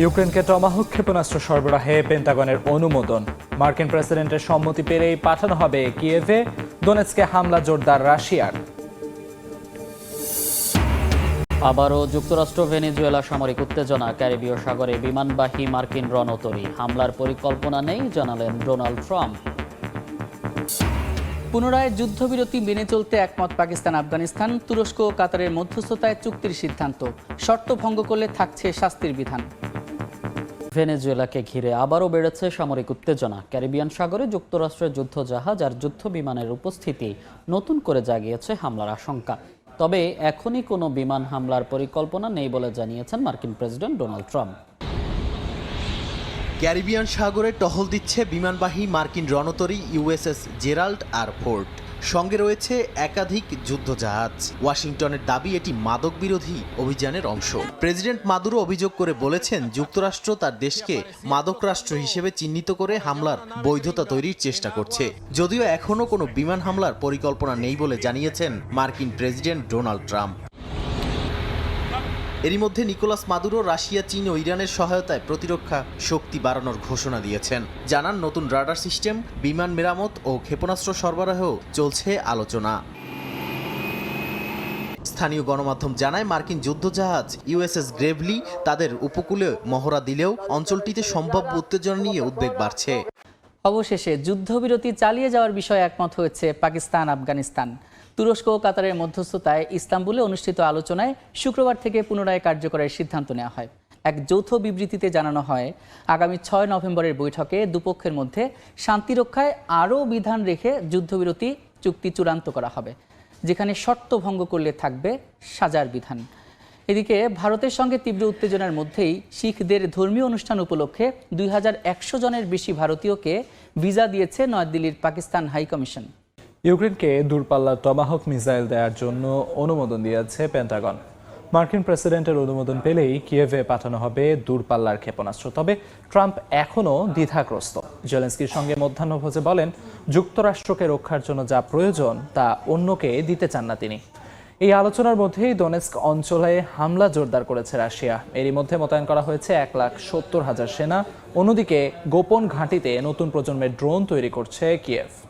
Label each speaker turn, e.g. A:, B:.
A: ইউক্রেনকে টমাহক ক্ষেপণাস্ত্র সরবরাহে পেন্টাগনের অনুমোদন। মার্কিন প্রেসিডেন্টের সম্মতি পেলেই পাঠানো হবে কিয়েভে। দোনেৎসকে হামলা জোরদার রাশিয়ার।
B: আবারও যুক্তরাষ্ট্র, ভেনেজুয়েলা সামরিক উত্তেজনা। ক্যারিবীয় সাগরে বিমানবাহী মার্কিন রণতরী। হামলার পরিকল্পনা নেই, জানালেন ডোনাল্ড ট্রাম্প।
C: পুনরায় যুদ্ধবিরতি মেনে চলতে একমত পাকিস্তান, আফগানিস্তান, তুরস্ক ও কাতারের মধ্যস্থতায় চুক্তির সিদ্ধান্ত। শর্ত ভঙ্গ করলে থাকছে শাস্তির বিধান।
B: ভেনেজুয়েলাকে ঘিরে আবারও বেড়েছে সামরিক উত্তেজনা। ক্যারিবিয়ান সাগরে যুক্তরাষ্ট্রের যুদ্ধ জাহাজ আর যুদ্ধ বিমানের উপস্থিতি নতুন করে জাগিয়েছে হামলার আশঙ্কা। তবে এখনই কোনো বিমান হামলার পরিকল্পনা নেই বলে জানিয়েছেন মার্কিন প্রেসিডেন্ট ডোনাল্ড ট্রাম্প।
D: ক্যারিবিয়ান সাগরে টহল দিচ্ছে বিমানবাহী মার্কিন রণতরী ইউএসএস জেরাল্ড আর ফোর্ট। সঙ্গে রয়েছে একাধিক যুদ্ধজাহাজ। ওয়াশিংটনের দাবি, এটি মাদক বিরোধী অভিযানের অংশ। প্রেসিডেন্ট মাদুরো অভিযোগ করে বলেছেন, যুক্তরাষ্ট্র তার দেশকে মাদক রাষ্ট্র হিসেবে চিহ্নিত করে হামলার বৈধতা তৈরির চেষ্টা করছে। যদিও এখনও কোনো বিমান হামলার পরিকল্পনা নেই বলে জানিয়েছেন মার্কিন প্রেসিডেন্ট ডোনাল্ড ট্রাম্প। এরই মধ্যে নিকোলাস মাদুরো রাশিয়া, চীন ও ইরানের সহায়তায় প্রতিরক্ষা শক্তি বাড়ানোর ঘোষণা দিয়েছেন। জানান নতুন রাডার সিস্টেম, বিমান মেরামত ও ক্ষেপণাস্ত্র সরবরাহেও চলছে আলোচনা। স্থানীয় গণমাধ্যম জানায়, মার্কিন যুদ্ধজাহাজ ইউএসএস গ্রেভলি তাদের উপকূলে মহড়া দিলেও অঞ্চলটিতে সম্ভাব্য উত্তেজনা নিয়ে উদ্বেগ বাড়ছে।
C: অবশেষে যুদ্ধবিরতি চালিয়ে যাওয়ার বিষয়ে একমত হয়েছে পাকিস্তান, আফগানিস্তান। তুরস্ক ও কাতারের মধ্যস্থতায় ইস্তাম্বুলে অনুষ্ঠিত আলোচনায় শুক্রবার থেকে পুনরায় কার্যকরের সিদ্ধান্ত নেওয়া হয়। এক যৌথ বিবৃতিতে জানানো হয়, আগামী ছয় নভেম্বরের বৈঠকে দুপক্ষের মধ্যে শান্তি রক্ষায় আরও বিধান রেখে যুদ্ধবিরতি চুক্তি চূড়ান্ত করা হবে, যেখানে শর্ত ভঙ্গ করলে থাকবে সাজার বিধান। এদিকে ভারতের সঙ্গে তীব্র উত্তেজনার মধ্যেই শিখদের ধর্মীয় অনুষ্ঠান উপলক্ষে দুই হাজার একশো জনের বেশি ভারতীয়কে ভিসা দিয়েছে নয়াদিল্লির পাকিস্তান হাই কমিশন।
A: ইউক্রেনকে দূরপাল্লার টমাহক মিসাইল দেওয়ার জন্য অনুমোদন দিয়েছে পেন্টাগন। মার্কিন প্রেসিডেন্টের অনুমোদন পেলেই কিয়েভে পাঠানো হবে দূরপাল্লার ক্ষেপণাস্ত্র, তবে ট্রাম্প এখনও দ্বিধাগ্রস্ত। জেলেন্সকির সঙ্গে মধ্যাহ্নভোজে বলেন, যুক্তরাষ্ট্রকে রক্ষার জন্য যা প্রয়োজন তা অন্যকে দিতে চান না তিনি। এই আলোচনার মধ্যেই দোনেস্ক অঞ্চলে হামলা জোরদার করেছে রাশিয়া। এরই মধ্যে মোতায়েন করা হয়েছে এক লাখ সত্তর হাজার সেনা। অন্যদিকে গোপন ঘাঁটিতে নতুন প্রজন্মের ড্রোন তৈরি করছে কিয়েভ।